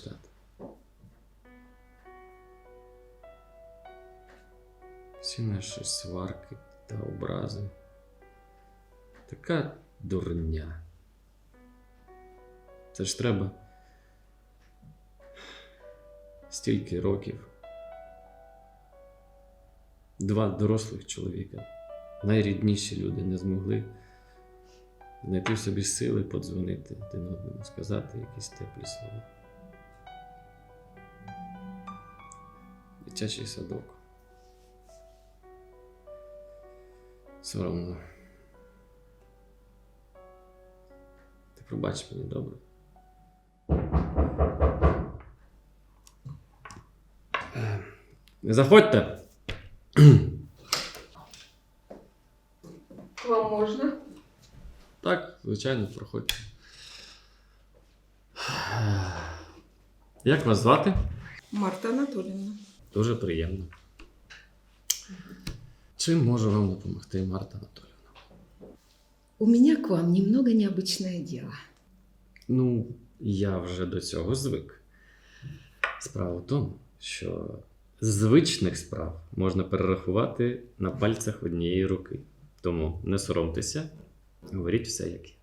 Вибач. Всі наші сварки та образи. Така дурня. Це ж треба. Стільки років. Два дорослих чоловіка, найрідніші люди не змогли знайти собі сили подзвонити один одному, сказати якісь теплі слова. Дитячий садок. Соромно. Ти пробач мені добре. Е, Не заходьте! Вам можно? Так, звичайно, проходьте. Як вас звати? Марта Анатольевна. Дуже приємно. Чим можу вам допомогти, Марта Анатоліївна? У меня к вам немного необычное дело. Ну, я вже до цього звик. Справа в тому, що звичних справ можна перерахувати на пальцях однієї руки. Тому не соромтеся, говоріть все як є.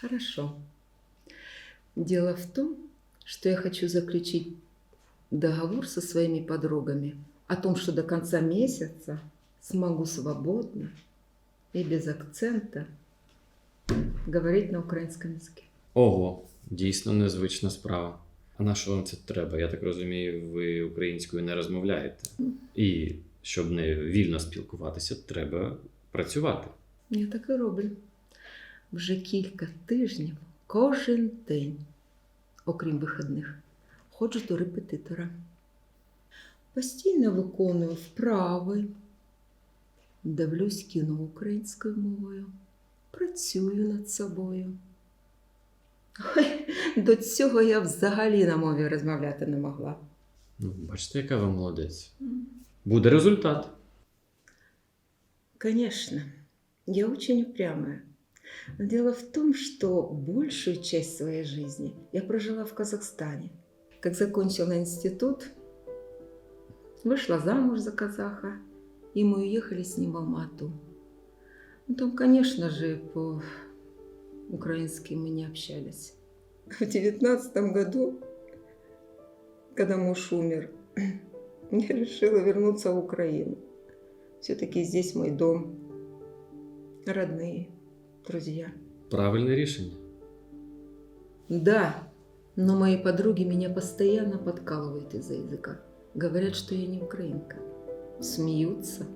Хорошо. Дело в том, что я хочу заключить договор со своими подругами о том, что до конца месяца смогу свободно и без акцента говорить на украинском языке. Ого, дійсно незвична справа. А на що вам це треба? Я так розумію, ви українською не розмовляєте. І щоб не вільно спілкуватися, треба працювати. Я так і роблю. Вже кілька тижнів кожен день, окрім вихідних, ходжу до репетитора. Постійно виконую вправи, дивлюсь кіно українською мовою, працюю над собою. Ой, до цього я взагалі на мові розмовляти не могла. Ну, бачите, яка ви молодець. Буде результат. Конечно, я очень упрямая. Но дело в том, что большую часть своей жизни я прожила в Казахстане. Как закончила институт, вышла замуж за казаха, и мы уехали с ним в Алмату. Ну, там, конечно же, по-украински мы не общались. В девятнадцатом году, когда муж умер, я решила вернуться в Украину. Все-таки здесь мой дом, родные, друзья. Правильне рішення. Да, но мои подруги меня постоянно подкалывают из-за языка. Говорят, что я не украинка. Смеются.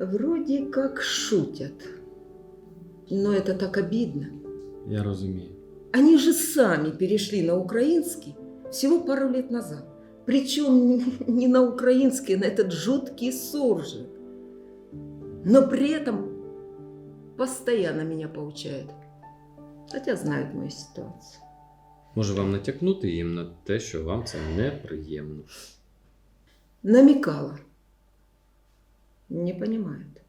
Вроде как шутят. Но это так обидно. Я розумію. Они же сами перешли на украинский всего пару лет назад. Причем не на украинский, а на этот жуткий суржик. Но при этом постоянно меня поучают. Хотя знают мою ситуацию. Може вам натякнути їм на те, що вам це неприємно. Намекала. Не понимают.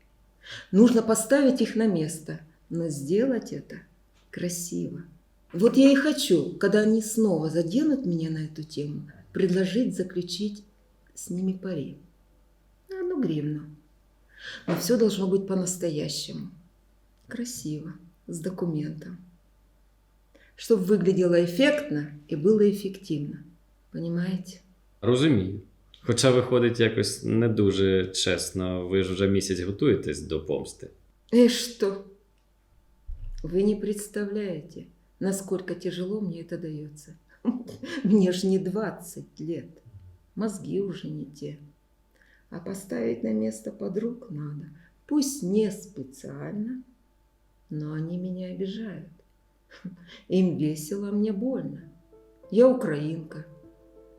Нужно поставить их на место, но сделать это красиво. Вот я и хочу, когда они снова заденут меня на эту тему, предложить заключить с ними пари. Одну гривну. Но все должно быть по-настоящему. Красиво, с документом Чтобы выглядело эффектно и было эффективно. Понимаете? Розумію. Хоча виходить якось не дуже чесно, ви ж вже місяць готуєтесь до помсти. И что? Вы не представляете, насколько тяжело мне это дается. Мне ж не 20 лет. Мозги уже не те. А поставить на место подруг надо. Пусть не специально, но они меня обижают. Им весело, а мне больно. Я украинка,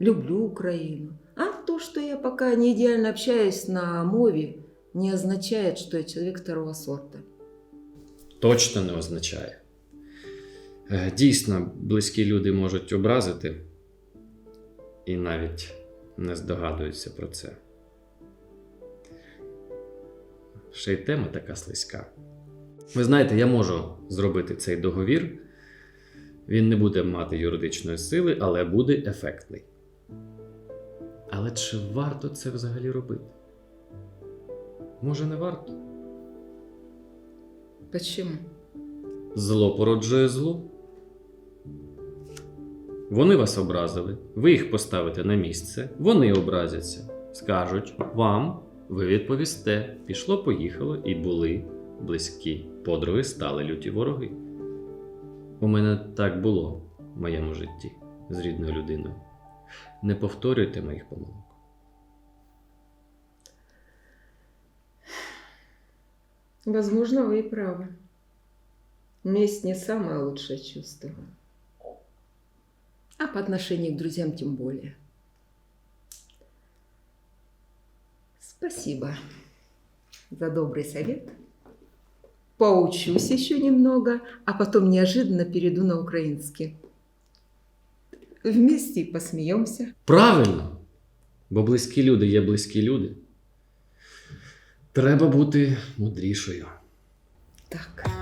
люблю Украину. А то, что я пока не идеально общаюсь на мове, не означает, что я человек второго сорта. Точно не означає. Е, Дійсно, близькі люди можуть образити і навіть не здогадуються про це. Ще й тема така слизька. Ви знаєте, я можу зробити цей договір Він не буде мати юридичної сили, але буде ефектний. Але чи варто це взагалі робити? Може, не варто? Почему? Зло породжує зло. Вони вас образили, ви їх поставите на місце, вони образяться, скажуть вам, ви відповісте, пішло, поїхало і були близькі подруги, стали люті вороги. У мене так було в моєму житті з рідною людиною. Не повторюйте моїх помилок. Возможно, вы и правы. Месть не самое лучшее чувство. А по отношению к друзьям тем более. Спасибо за добрый совет. Поучусь еще немного, а потом неожиданно перейду на украинский. Вместе посмеемся. Правильно! Бо близькі люди є близькі люди. Треба бути мудрішою. Так.